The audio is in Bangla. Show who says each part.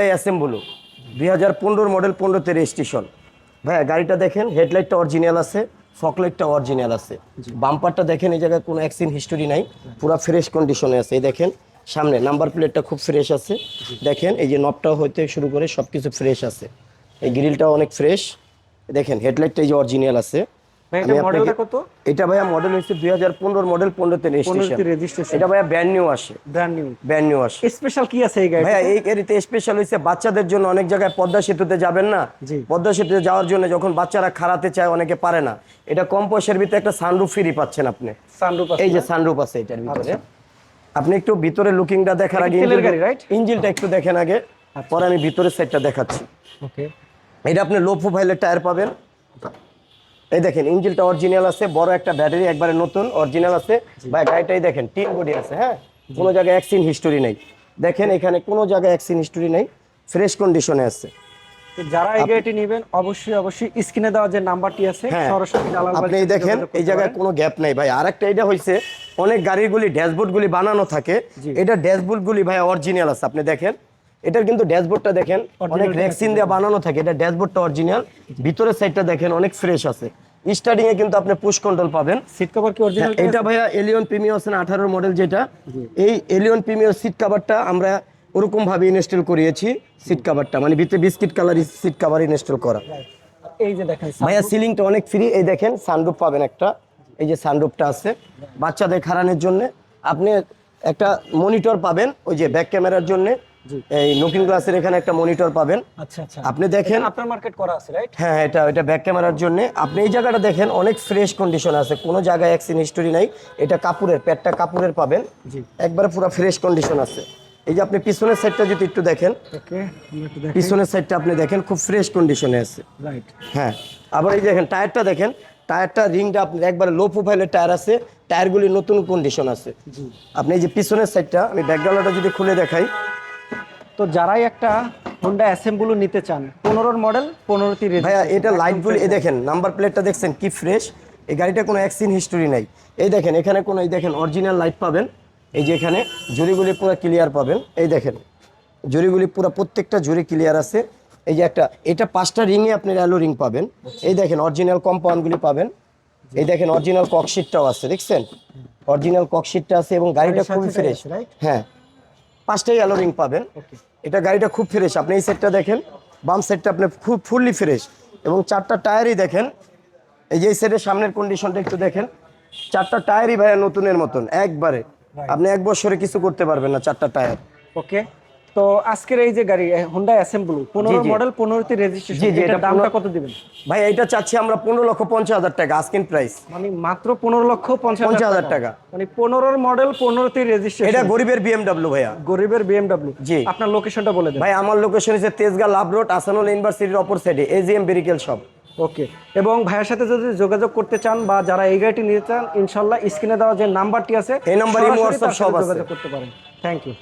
Speaker 1: হুন্ডাই অ্যাসেম্বলো দুই হাজার পনেরোর মডেল পনেরোতে রেজিস্ট্রেশন ভাইয়া গাড়িটা দেখেন হেডলাইটটা অরিজিনাল আছে ফকলাইটটা অরিজিনাল আছে। বাম্পারটা দেখেন এই জায়গায় কোনো অ্যাক্সিডেন্ট হিস্টোরি নাই পুরো ফ্রেশ কন্ডিশনে আছে। এই দেখেন সামনে নাম্বার প্লেটটা খুব ফ্রেশ আছে। দেখেন এই যে নবটাও হইতে শুরু করে সব কিছু ফ্রেশ আছে। এই গ্রিলটাও অনেক ফ্রেশ দেখেন হেডলাইটটা এই যে অরিজিনাল আছে।
Speaker 2: এটা
Speaker 1: ভাইয়া মডেল হচ্ছে দুই হাজার পনেরোর মডেল পনেরোতে রেজিস্ট্রেশন এটা ভাইয়া ব্র্যান্ড নিউ আসে।
Speaker 2: ব্র্যান্ড নিউ
Speaker 1: ব্র্যান্ড নিউ আসে।
Speaker 2: স্পেশাল কি আছে এই গাড়ি
Speaker 1: ভাইয়া এই গাড়িতে স্পেশাল বাচ্চাদের জন্য অনেক জায়গায় পদ্মা সেতুতে যাবেন না। পদ্মা সেতুতে যাওয়ার জন্য যখন বাচ্চারা খাড়াতে চায় অনেকে পারে না। এটা কম পয়সার ভিতরে একটা সানরুফ ফ্রি পাচ্ছেন আপনি।
Speaker 2: সানরুফ
Speaker 1: এই যে সানরুফ আছে এটার ভিতরে। আপনি একটু ভিতরে লুকিংটা দেখার আগে
Speaker 2: আচ্ছা। আচ্ছা।
Speaker 1: ইঞ্জিনটা একটু দেখেন আগে। পরে আমি ভিতরের সাইডটা দেখাচ্ছি।
Speaker 2: ওকে
Speaker 1: এটা আপনি লো প্রোফাইলের টায়ার পাবেন। এই দেখেন ইঞ্জিনটা অরিজিনাল আছে বড় একটা ব্যাটারি একবারে নতুন অরিজিনাল আছে। বা গাড়িটাই দেখেন তিন বডি আছে হ্যাঁ? কোনো জায়গায় অ্যাক্সিন হিস্টোরি নেই। দেখেন এখানে কোনো জায়গায় অ্যাক্সিন হিস্টোরি নেই ফ্রেশ কন্ডিশনে আছে।
Speaker 2: যারা এই গাড়িটি নেবেন অবশ্যই অবশ্যই স্ক্রিনে দেওয়া যে নাম্বারটি আছে
Speaker 1: হ্যাঁ।
Speaker 2: সরাসরি দালাল
Speaker 1: আপনি এই দেখেন এই জায়গায় কোনো গ্যাপ নাই ভাই। আরেকটা এটা হইছে অনেক গাড়িগুলি ড্যাশবোর্ডগুলি বানানো থাকে। এটা ড্যাশবোর্ডগুলি ভাই অরিজিনাল আছে। আপনি দেখেন এটার কিন্তু ড্যাশবোর্ডটা দেখেন অনেক রেক্সিন দিয়ে বানানো থাকে এটা ড্যাশবোর্ডটা অরিজিনাল ভিতরের সাইডটা দেখেন অনেক ফ্রেশ আছে। স্টার্টিং এ কিন্তু আপনি পুশ কন্ট্রোল পাবেন।
Speaker 2: সিট কভার কি অরিজিনাল
Speaker 1: হ্যাঁ, এটা ভাইয়া এলিয়ন প্রিমিয়ার আছে না আঠারোর মডেল যেটা। এই এলিয়ন প্রিমিয়ার সিট কভারটা আমরা ওরকম ভাবে ইনস্টল করিয়েছি সিট কাভারটা মানে ভিতরে biscuit colour seat cover install করা।
Speaker 2: এই যে দেখেন
Speaker 1: ভাইয়া সিলিংটা অনেক ফ্রি এই দেখেন সানরুফ পাবেন একটা। এই যে সানরুফটা আছে। বাচ্চাদের খারানোর জন্য। আপনি একটা মনিটর পাবেন ওই যে ব্যাক ক্যামেরার জন্য। এই নোকিং গ্লাসের এখানে একটা মনিটর পাবেন।
Speaker 2: আচ্ছা আচ্ছা।
Speaker 1: আপনি দেখেন
Speaker 2: আপনার মার্কেট করা আছে রাইট
Speaker 1: হ্যাঁ এটা এটা ব্যাক ক্যামেরার জন্য। আপনি এই জায়গাটা দেখেন অনেক ফ্রেশ কন্ডিশন আছে। কোনো জায়গায় অ্যাক্সিডেন্ট হিস্টোরি নাই। এটা কাপড়ের প্যাডটা কাপড়ের পাবেন।
Speaker 2: জি।
Speaker 1: একবারে পুরো ফ্রেশ কন্ডিশন আছে। এই যে আপনি পিছনের সাইডটা যদি একটু দেখেন। পিছনের সাইডটা আপনি দেখেন খুব ফ্রেশ কন্ডিশনে আছে।
Speaker 2: রাইট
Speaker 1: হ্যাঁ আবার এই দেখেন টায়ারটা দেখেন। টায়ারটা রিংটা আপনার একবারে লো প্রোফাইলের টায়ার আছে। টায়ারগুলি নতুন কন্ডিশন আছে।
Speaker 2: জি।
Speaker 1: আপনি এই যে পিছনের সাইডটা আমি ব্যাকগ্রাউন্ডটা যদি খুলে দেখাই।
Speaker 2: তো যারাই একটা হোন্ডা অ্যাসেম্বলও নিতে চান পনেরোর মডেল পনেরোটি
Speaker 1: ভাইয়া এটা লাইটগুলি এই দেখেন নাম্বার প্লেটটা দেখছেন কি ফ্রেশ এই গাড়িটা কোনো অ্যাক্সিডেন্ট হিস্টোরি নাই। এই দেখেন এখানে কোনো এই দেখেন অরিজিনাল লাইট পাবেন। এই যে এখানে জুড়িগুলি পুরো ক্লিয়ার পাবেন। এই দেখেন জুড়িগুলি পুরো প্রত্যেকটা জুড়ি ক্লিয়ার আছে। এই যে একটা এটা পাঁচটা রিংয়ে আপনি অ্যালো রিং পাবেন। এই দেখেন অরিজিনাল কম্পাউন্ডগুলি পাবেন। এই দেখেন অরিজিনাল ককশিটটাও আছে দেখছেন? অরিজিনাল ককশিটটা আছে এবং গাড়িটা খুবই ফ্রেশ হ্যাঁ পাঁচটাই অ্যালো রিং পাবেন।
Speaker 2: ওকে
Speaker 1: এটা গাড়িটা খুব ফ্রেশ আপনি এই সেটটা দেখেন বাম সেটটা আপনি খুব ফুললি ফ্রেশ এবং চারটা টায়ারই দেখেন এই যে এই সেটের সামনের কন্ডিশনটা একটু দেখেন চারটা টায়ারই ভাইয়া নতুনের মতন একবারে। আপনি এক বছরে কিছু করতে পারবেন না চারটা টায়ার
Speaker 2: ওকে তো আজকের এই যে গাড়ি হোন্ডা অ্যাসেম্বলু পনেরো। মডেল পনেরোটি রেজিস্ট্রেশন
Speaker 1: এটা
Speaker 2: দামটা কত দিবেন?
Speaker 1: ভাই এটা চাচ্ছি আমরা পনেরো লক্ষ পঞ্চাশ হাজার টাকা আস্কিন প্রাইস
Speaker 2: মানে মাত্র পনেরো লক্ষ পঞ্চাশ
Speaker 1: হাজার টাকা।
Speaker 2: মানে পনেরোর মডেল পনেরোটি রেজিস্ট্রেশন
Speaker 1: এটা গরিবের বিএমডাব্লিউ ভাইয়া।
Speaker 2: গরিবের বিএমডব্লিউ
Speaker 1: জি।
Speaker 2: আপনার লোকেশনটা বলে দেন।
Speaker 1: ভাই আমার লোকেশন হচ্ছে তেজগাঁ লাভ রোড আসানুল ইউনিভার্সিটির অপর সাইডে এজিএম বেরিকেল শপ
Speaker 2: ওকে। এবং ভাইয়ের সাথে যদি যোগাযোগ করতে চান বা যারা এই গাড়িটি নিতে চান ইনশাল্লাহ স্ক্রিনে দেওয়া যে নাম্বারটি আছে
Speaker 1: এই নাম্বারে
Speaker 2: সাথে
Speaker 1: সব
Speaker 2: যোগাযোগ করতে পারেন। Thank you